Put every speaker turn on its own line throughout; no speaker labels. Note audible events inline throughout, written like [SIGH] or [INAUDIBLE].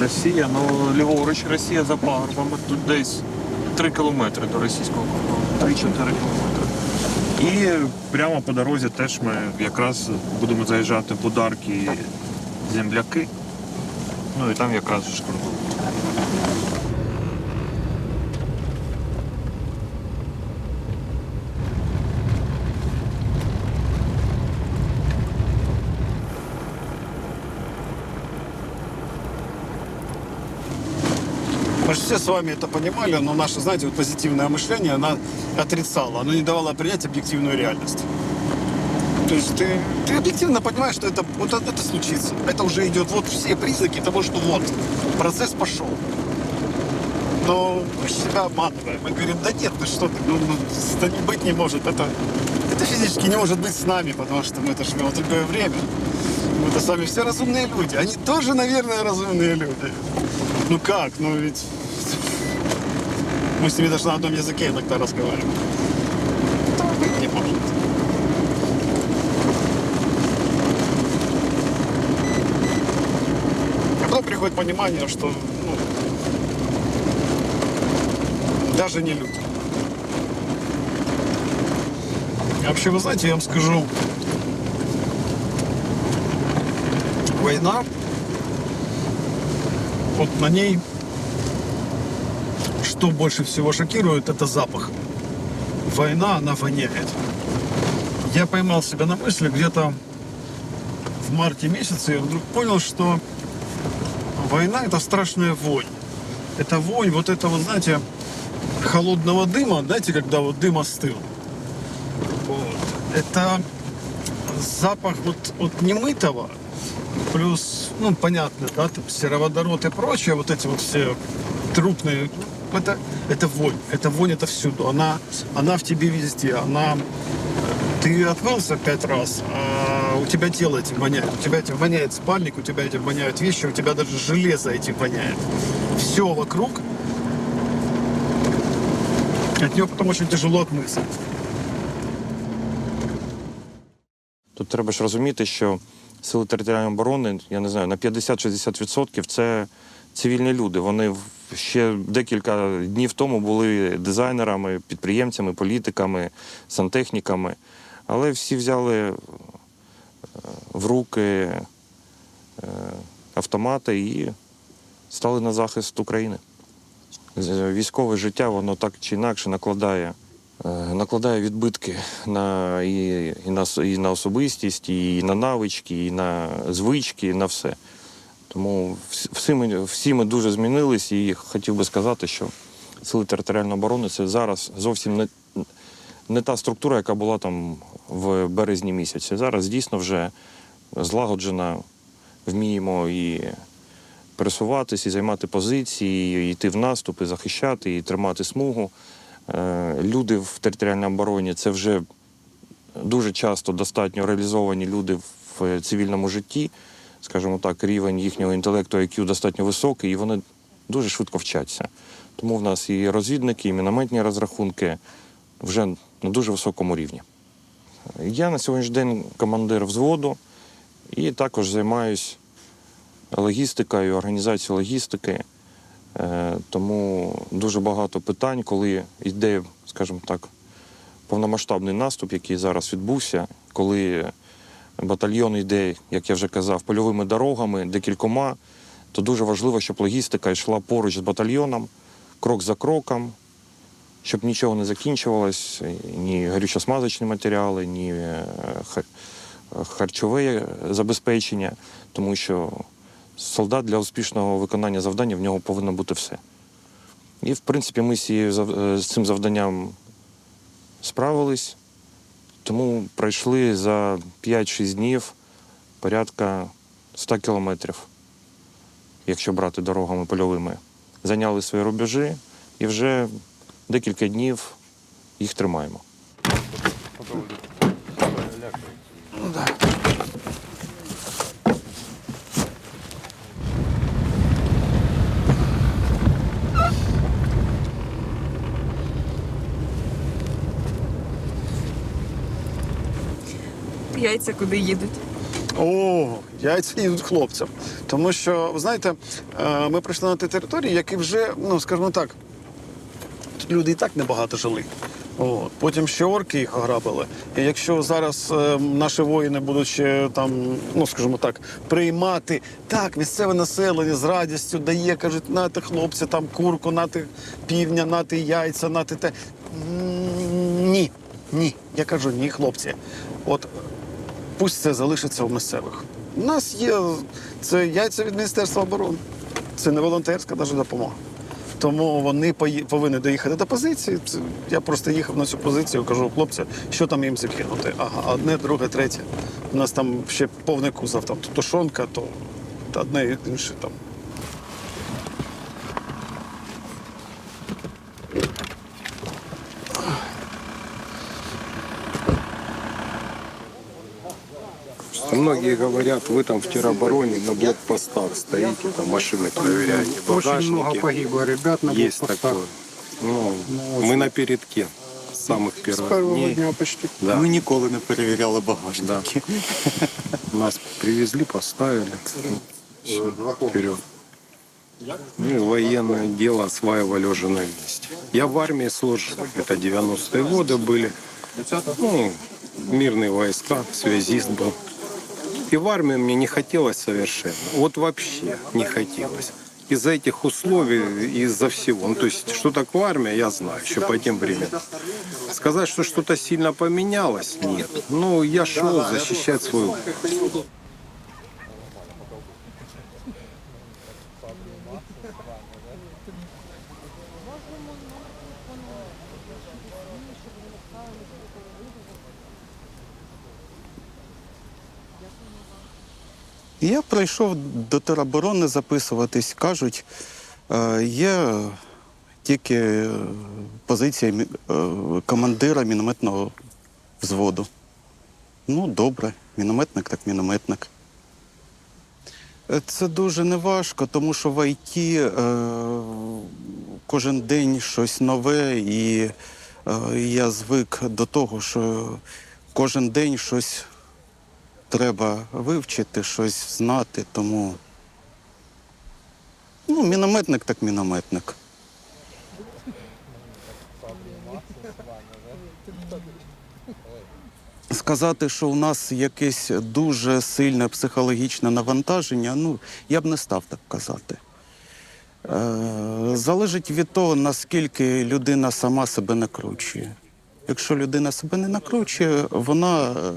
Росія, ну ліворуч Росія за пагорбами. Тут десь 3 кілометри до російського кордону. 3-4 кілометри. І прямо по дорозі теж ми якраз будемо заїжджати в Бударки земляки. Ну і там якраз ж кордон.
Мы же все с вами это понимали, но наше, знаете, вот позитивное мышление, она отрицала, оно не давало принять объективную реальность. То есть ты, ты объективно понимаешь, что это, вот это, случится. Это уже идет, вот все признаки того, что вот, процесс пошел. Но мы себя обманываем. Мы говорим, да нет, ну что ты, ну, ну, это быть не может. Это, это физически не может быть с нами, потому что мы это живем в другое время. Мы-то с вами все разумные люди. Они тоже, наверное, разумные люди. Ну как? Ну ведь мы с ними даже на одном языке иногда разговариваем. Не может. Потом приходит понимание, что ну, даже не люди. Вообще, вы знаете, я вам скажу, война, вот на ней, что больше всего шокирует, это запах. Война, она воняет. Я поймал себя на мысли где-то в марте месяце, я вдруг понял, что война это страшная вонь. Это вонь, вот это вот, знаете, холодного дыма, знаете, когда вот дым остыл. Вот. Это запах вот, вот немытого, плюс, ну, понятно, да, там сероводород и прочее, вот эти вот все трупные, это, это вонь, это вонь, это всюду, она, она в тебе везде, она, ты отмылся пять раз, а у тебя тело этим воняет, у тебя этим воняет спальник, у тебя этим воняют вещи, у тебя даже железо этим воняет. Все вокруг, от нее потом очень тяжело отмыться.
Тут треба ж розуміти, що сили територіальної оборони, я не знаю, на 50-60% це цивільні люди. Вони в- ще декілька днів тому були дизайнерами, підприємцями, політиками, сантехніками. Але всі взяли е, в руки е, автомати і стали на захист України. Військове життя, воно так чи інакше накладає, е, накладає відбитки на, і, і, на, і на особистість, і на навички, і на звички, і на все. Тому всі ми, всі ми дуже змінились, і хотів би сказати, що сили територіальної оборони це зараз зовсім не, не та структура, яка була там в березні місяці. Зараз дійсно вже злагоджена, вміємо і пересуватись, і займати позиції, і йти в наступ, і захищати, і тримати смугу. Е, Люди в територіальній обороні це вже дуже часто достатньо реалізовані люди в цивільному житті. Скажімо так, рівень їхнього інтелекту IQ достатньо високий, і вони дуже швидко вчаться. Тому в нас і розвідники, і мінометні розрахунки вже на дуже високому рівні. Я на сьогоднішній день командир взводу і також займаюсь логістикою, організацією логістики. Е, Тому дуже багато питань, коли йде, скажімо так, повномасштабний наступ, який зараз відбувся, коли батальйон йде, як я вже казав, польовими дорогами, декількома, то дуже важливо, щоб логістика йшла поруч з батальйоном, крок за кроком, щоб нічого не закінчувалось, ні горючосмазочні матеріали, ні е, харчове забезпечення, тому що солдат для успішного виконання завдання в нього повинно бути все. І, в принципі, ми з е, з цим завданням справились, тому пройшли за 5-6 днів порядка 100 кілометрів, якщо брати дорогами польовими. Зайняли свої рубежі і вже декілька днів їх тримаємо.
Яйця куди їдуть?
О, яйця їдуть хлопцям. Тому що, ви знаєте, е, ми прийшли на ті території, які вже, ну скажімо так, люди і так небагато жили. От. Потім ще орки їх ограбили. І якщо зараз е, наші воїни будуть ще там, ну скажімо так, приймати так, місцеве населення з радістю дає, кажуть, нате хлопці, там курку, нате півня, нате яйця, нате те. Ні, ні. Я кажу, ні, хлопці. От пусть це залишиться у місцевих. У нас є це яйця від Міністерства оборони. Це не волонтерська навіть допомога. Тому вони повинні доїхати до позиції. Я просто їхав на цю позицію, кажу, хлопці, що там їм закинути? Ага, одне, друге, третє. У нас там ще повний кузов, там то тушонка, то одне інше там.
Многие говорят, вы там в теробороне на блокпостах стоите, там машины проверяете,
Очень много
багажники.
погибло ребят на
Есть
блокпостах.
такое. Ну, мы на передке самых
С
первых
первого
дней.
дня почти.
Да.
Ми ніколи не перевіряли багажники.
Нас привезли, поставили. Все, вперед. Ну и военное дело осваивали уже на месте. Я в армии служил, это 90-е годы были. Ну, мирные войска, связист был. И в армию мне не хотелось совершенно. Вот вообще не хотелось. Из-за этих условий, из-за всего. Ну, то есть, что такое армия, я знаю, еще по тем временам. Сказать, что что-то сильно поменялось, нет. Ну, я шел защищать свою
Я прийшов до тероборони записуватись. Кажуть, е, є тільки е, позиція е, командира мінометного взводу. Ну, добре, мінометник так мінометник. Це дуже неважко, тому що в ІТ е, кожен день щось нове, і е, я звик до того, що кожен день щось треба вивчити, щось знати, тому. Ну, мінометник так мінометник. Сказати, що у нас якесь дуже сильне психологічне навантаження, ну, я б не став так казати. Е, залежить від того, наскільки людина сама себе накручує. Якщо людина себе не накручує, вона, е,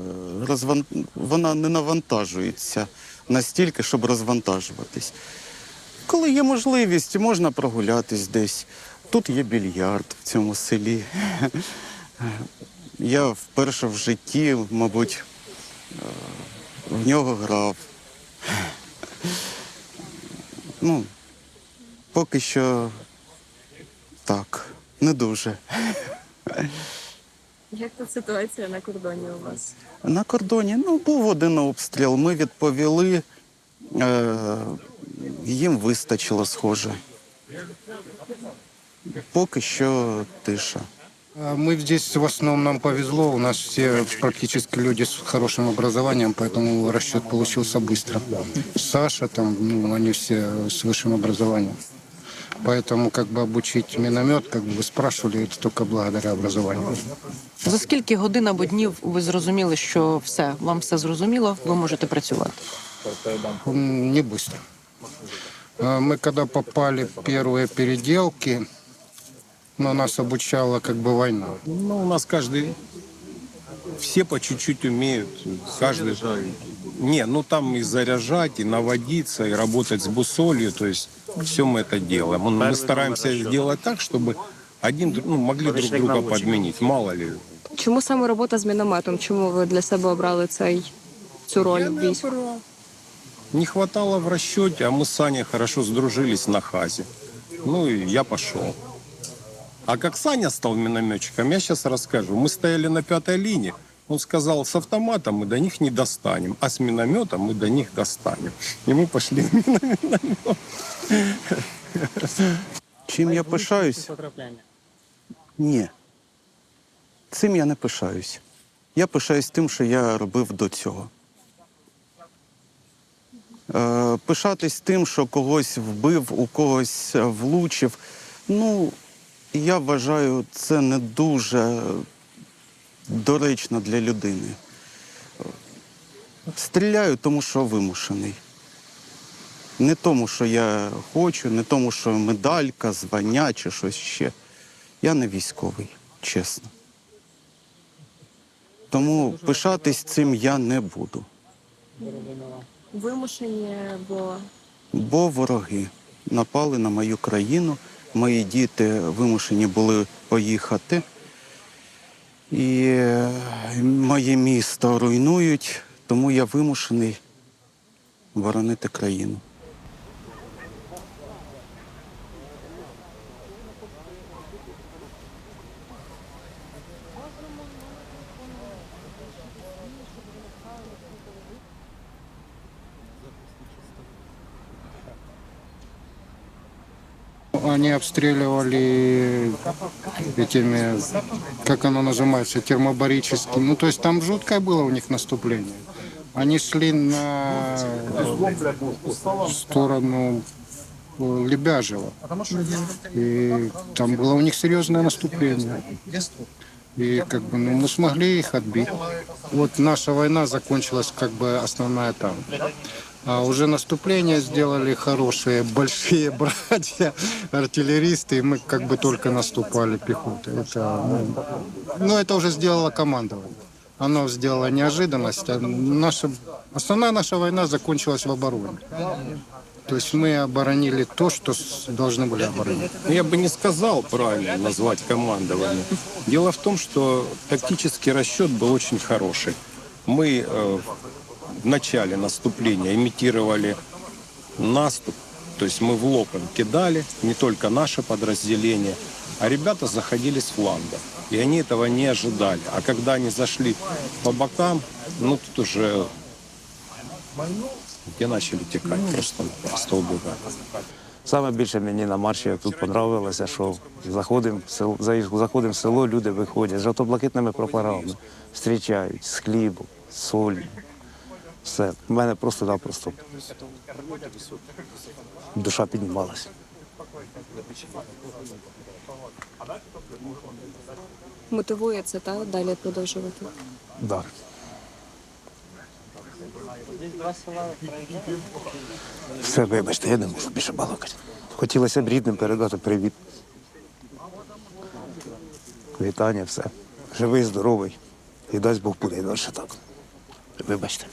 розван... вона не навантажується настільки, щоб розвантажуватись. Коли є можливість, можна прогулятись десь. Тут є більярд в цьому селі. [LAUGHS] Я вперше в житті, мабуть, е, в нього грав. [LAUGHS] Ну, поки що так, не дуже. [LAUGHS]
Як тут ситуація на кордоні у вас?
На кордоні ну, був один обстріл. Ми відповіли. Е, їм вистачило, схоже. Поки що тиша.
А Мы здесь в основном нам повезло. У нас все практически люди с хорошим образованием, поэтому расчет получился быстро. Саша там, ну, они все с высшим образованием. Поэтому как бы обучить миномет, как бы вы спрашивали, это только благодаря образованию.
За скільки годин або днів ви зрозуміли, що все, вам все зрозуміло, ви можете працювати?
М, Не быстро. А Мы когда попали в первые переделки, но нас обучала как бы война.
Ну, у нас каждый... Все по чуть-чуть умеют. Каждый... Не, ну там и заряжать, и наводиться, и работать с бусолью. То есть все мы это делаем. Мы- стараемся сделать так, чтобы один, ну, могли друг друга подменить. Мало ли.
Чому саме робота з мінометом? Чому ви для себе обрали цей цю роль в війську?
Не хватало в расчете, а мы с Саней хорошо сдружились на хазе. Ну и я пошел. А как Саня стал минометчиком, я сейчас расскажу. Мы стояли на пятой линии. Он сказал, с автоматом мы до них не достанем, а с минометом мы до них достанем. И мы пошли в миномет.
Чим я пишаюсь? Ні. Цим я не пишаюсь. Я пишаюсь тим, що я робив до цього. Е, пишатись тим, що когось вбив, у когось е, влучив. Ну, я вважаю, це не дуже доречно для людини. Стріляю, тому що вимушений. Не тому, що я хочу, не тому, що медалька, звання чи щось ще. Я не військовий, чесно. Тому пишатись цим я не буду.
Вимушені, бо
Бо вороги напали на мою країну, мої діти вимушені були поїхати. І е, моє місто руйнують, тому я вимушений боронити країну.
Они обстреливали этими, как оно называется, термобарическим. Ну, то есть там жуткое было у них наступление. Они шли на сторону э, Лебяжева. И там было у них серьезное наступление. И как бы ну, мы смогли их отбить. Вот наша война закончилась как бы основная там. А уже наступление сделали хорошие, большие [LAUGHS] братья, артиллеристы, и мы как бы только наступали пехотой. Это, ну, ну, это уже сделала командование. Оно сделало неожиданность. а наша, основная наша война закончилась в обороне. То есть мы оборонили то, что должны были оборонить.
Я бы не сказал правильно назвать командование. Дело в том, что тактический расчет был очень хороший. Мы э, в начале наступления имитировали наступ, то есть мы в лоб им кидали, не только наше подразделение, а ребята заходили с фланга. И они этого не ожидали. А когда они зашли по бокам, ну тут уже те начали текать просто, просто убегать.
Саме більше мені на марші тут подобалося, що заходимо в село, заїж- заходимо в село, люди виходять з жовто-блакитними прапорами, зустрічають з хлібом, з солью. Все. У мене просто-напросто душа піднімалася.
мотивує це та далі продовжувати.
Да. Все, вибачте, я не можу більше балакати. Хотілося б рідним передати привіт. Вітання, все. Живий, здоровий. І дасть Бог буде і далі так. Вибачте.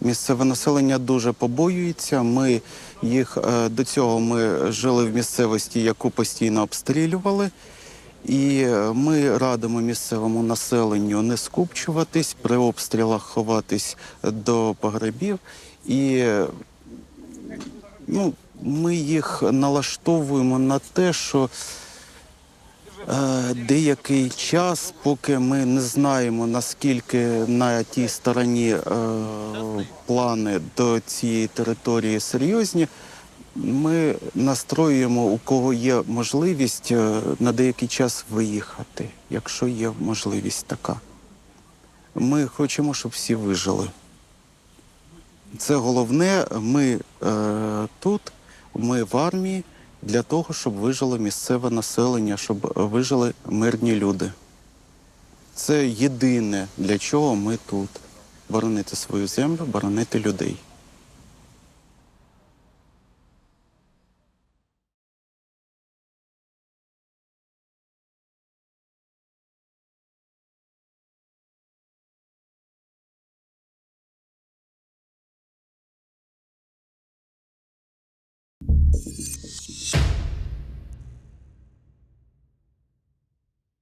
Місцеве населення дуже побоюється. Ми їх е, до цього ми жили в місцевості, яку постійно обстрілювали. І е, ми радимо місцевому населенню не скупчуватись, при обстрілах ховатись до погребів. І ну, ми їх налаштовуємо на те, що деякий час, поки ми не знаємо, наскільки на тій стороні е, плани до цієї території серйозні, ми настроюємо, у кого є можливість е, на деякий час виїхати, якщо є можливість така. Ми хочемо, щоб всі вижили. Це головне, ми е, тут, ми в армії для того, щоб вижило місцеве населення, щоб вижили мирні люди. Це єдине, для чого ми тут. Боронити свою землю, боронити людей.